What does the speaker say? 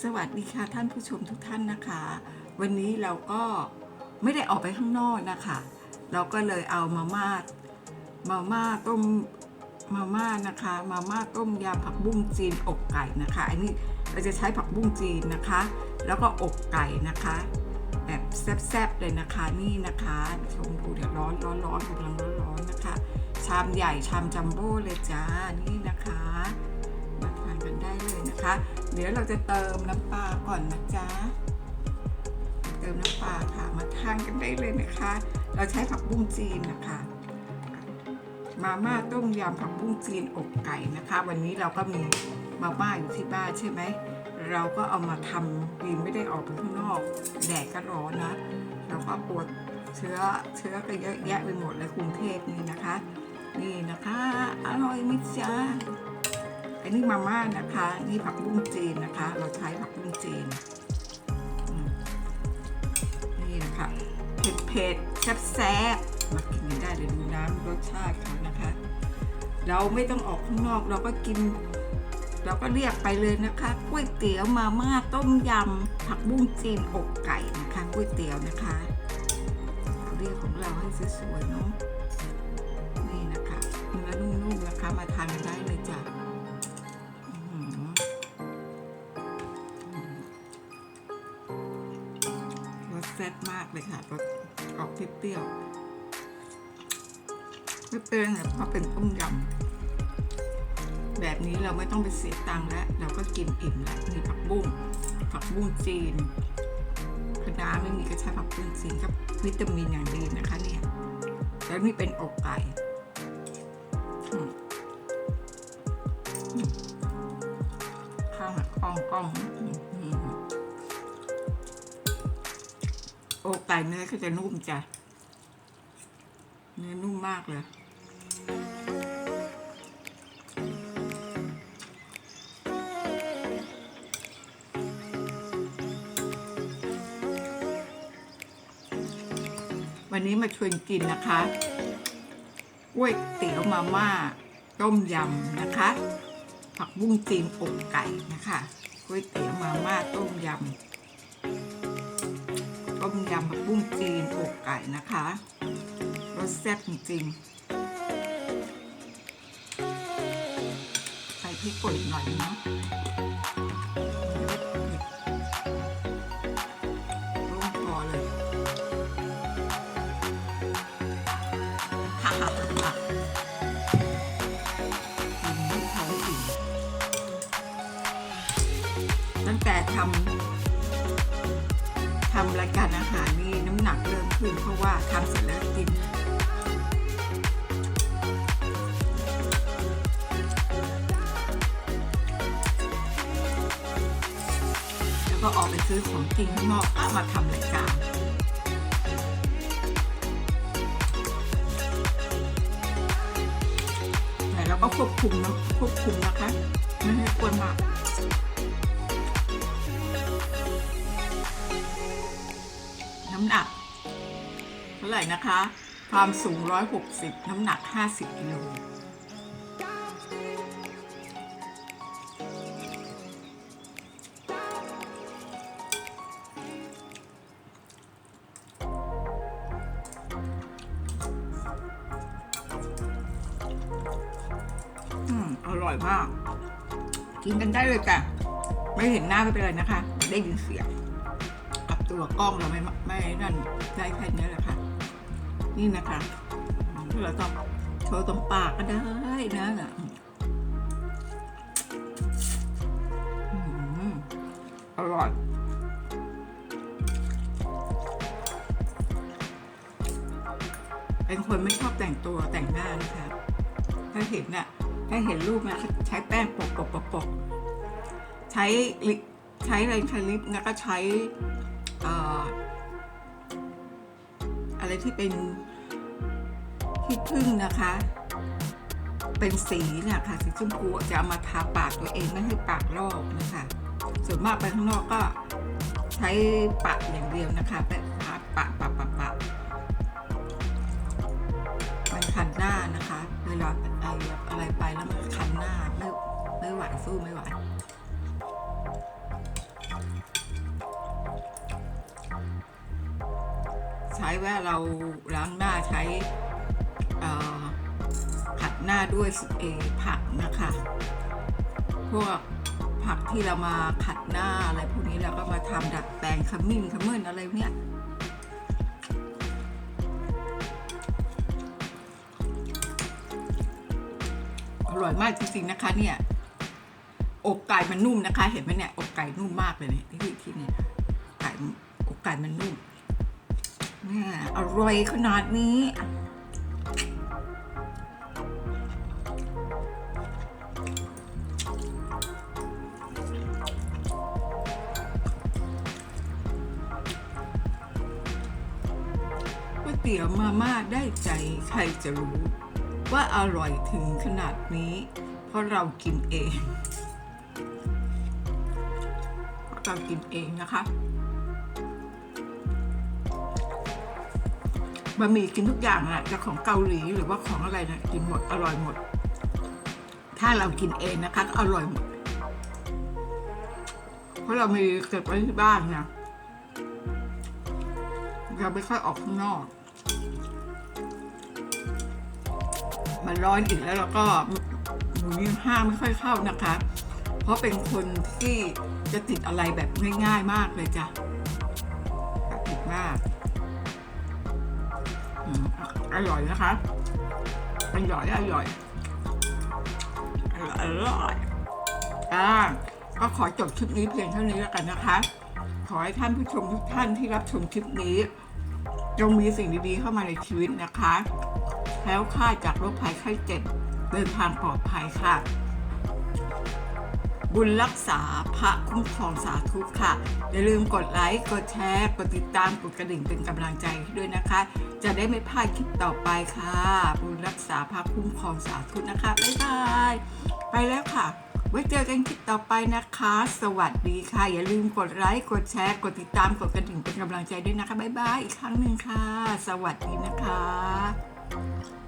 สวัสดีค่ะท่านผู้ชมทุกท่านนะคะ วันนี้เราก็ไม่ได้ออกไปข้างนอกนะคะ เราก็เลยเอามาม่ามาม่าต้มมาม่านะคะ มาม่าต้มยำผักบุ้งจีนอกไก่นะคะ อันนี้เราจะใช้ผักบุ้งจีนนะคะ แล้วก็อกไก่นะคะ แบบแซ่บๆเลยนะคะนี่นะคะชมดูเดี๋ยวร้อนร้อนร้อนกำลังร้อนร้อนนะคะ ชามใหญ่ชามจัมโบ้เลยจ้านี่นะคะมาทานกันได้เลยนะคะ เดี๋ยวเราจะเติมน้ำปลาก่อนนะจ๊ะ เติมน้ำปลาค่ะ มาทานกันได้เลยนะคะ เราใช้ผักบุ้งจีนนะคะ มาม่าต้มยำผักบุ้งจีนอกไก่นะคะ วันนี้เราก็มีมาม่าอยู่ที่บ้านใช่ไหม เราก็เอามาทำกินไม่ได้ออกไปข้างนอก แดดก็ร้อนนะ เราก็ปวดเชื้อเชื้อก็เยอะแยะไปหมดเลยกรุงเทพนี่นะคะ นี่นะคะ อร่อยไหมจ๊ะ อันนี้มาม่านะคะนี่ผักบุ้งจีนนะคะ เราใช้ผักบุ้งจีนนี่นะคะเผ็ดเผ็ดๆแซ่บมากินกันได้เลยดูน้ำรสชาติเขานะคะ เราไม่ต้องออกข้างนอกเราก็กิน เราก็เรียกไปเลยนะคะก๋วยเตี๋ยวมาม่าต้มยำผักบุ้งจีนอกไก่นะคะก๋วยเตี๋ยวนะคะเราเรียกของเราให้สวยๆเนาะนี่นะคะเนื้อนุ่มๆนะคะมาทานกัน รสแซ่บมากเลยค่ะรสออกเปรี้ยวๆไม่เปรี้ยวเนี่ยเพราะเป็นต้มยำแบบนี้เราไม่ต้องไปเสียตังค์แล้ว เราก็กินอิ่มแล้วมีผักบุ้งผักบุ้งจีนคะน้าไม่มีก็ใช้ผักบุ้งจีนกับวิตามินอย่างดีนะคะเนี่ยแล้วนี่เป็นอกไก่ข้าวหักกล้องกล้อง โอกไก่เนื้อก็จะนุ่มจ้ะเนื้อนุ่มมากเลยวันนี้มาชวนกินนะคะก๋วยเตี๋ยวมาม่า ต้มยำนะคะ ผักบุ้งจีนอกไก่นะคะก๋วยเตี๋ยวมาม่าต้มยำ ต้มยำผักบุ้งจีนอกไก่นะคะรสแซ่บจริงๆ ใส่พริกป่นหน่อยเนาะร่วงคอเลยฮ่าฮ่าฮ่ากินให้ท้องอิ่มตั้งแต่ทำ ทำรายการอาหารนี่น้ำหนักเริ่มขึ้นเพราะว่าทำเสร็จแล้วกินแล้วก็ออกไปซื้อของกินข้างนอกมาทำรายการแต่เราก็ควบคุมนะควบคุมนะคะ ไม่ให้อ้วนมาก ไหร่นะคะ ความสูง 160 น้ำหนัก 50กิโลอร่อยมาก กินกันได้เลยจ้ะไม่เห็นหน้าไม่เป็นไรนะคะ ได้ยินเสียงกับตัวกล้องเราไม่ไม่นั่นได้แค่นี้แหละค่ะ นี่นะคะที่เราต้องโชว์ตรงปากก็ได้นะน่ะอืมอร่อยเป็นคนไม่ชอบแต่งตัวแต่งหน้านะคะถ้าเห็นน่ะถ้าเห็นรูปนะใช้แป้งปกปกปกปกใช้ลิใช้อะไรใช้ลิปนะก็ใช้เอ่ออะไรที่เป็น ที่พึ่งนะคะ เป็นสีนะคะสีชมพูจะเอามาทาปากตัวเองไม่ให้ปากลอกนะคะ ส่วนมากไปข้างนอกก็ใช้ปะอย่างเดียวนะคะแปะปะปะปะปะปะมันคันหน้านะคะเวลาไออะไรไปแล้วมันคันหน้าไม่ไม่หวานสู้ไม่ไหวานใช้ว่าเราล้างหน้าใช้ เอ่อขัดหน้าด้วยเอผักนะคะ พวกผักที่เรามาขัดหน้าอะไรพวกนี้เราก็มาทำดัดแปลงขมิ้นขมิ้นอะไรเนี่ยอร่อยมากจริงๆนะคะเนี่ยอกไก่มันนุ่มนะคะ เห็นไหมเนี่ยอกไก่นุ่มมากเลยเนี่ยที่ที่เนี่ยไก่อกไก่มันนุ่มเนี่ยอร่อยขนาดนี้ เตี๋ยวมาม่าได้ใจใครจะรู้ ว่าอร่อยถึงขนาดนี้ เพราะเรากินเองเราะเรากินเองนะคะบะหมี่กินทุกอย่างอะจะของเกาหลีหรือว่าของอะไรนะกินหมดอร่อยหมด ถ้าเรากินเองนะคะก็อร่อยหมด เพราะเรามีเก็บไว้ที่บ้านนะเราไม่ค่อยออกข้างนอก มันร้อนอีกแล้วเราก็หมูยี่งห้าไม่ค่อยเข้านะคะ เพราะเป็นคนที่จะติดอะไรแบบง่าย ๆ มากเลยจ้ะติดมากอืมอร่อยนะคะอร่อยอร่อยอร่อยอร่อยอ่าก็ขอจบคลิปนี้เพียงเท่านี้แล้วกันนะคะ ขอให้ท่านผู้ชมทุกท่านที่รับชมคลิปนี้ จงมีสิ่งดีๆเข้ามาในชีวิตนะคะแคล้วคลาดจากโรคภัยไข้เจ็บเดินทางปลอดภัยค่ะ บุญรักษาพระคุ้มครองสาธุค่ะ อย่าลืมกดไลค์กดแชร์กดติดตามกดกระดิ่งเป็นกำลังใจให้ด้วยนะคะ จะได้ไม่พลาดคลิปต่อไปค่ะ บุญรักษาพระคุ้มครองสาธุนะคะบ๊ายบายไปแล้วค่ะ ไว้เจอกันคลิปต่อไปนะคะ สวัสดีค่ะ อย่าลืมกดไลค์ กดแชร์ กดติดตาม กดกระดิ่งเป็นกำลังใจด้วยนะคะ บ๊ายบาย อีกครั้งหนึ่งค่ะ สวัสดีนะคะ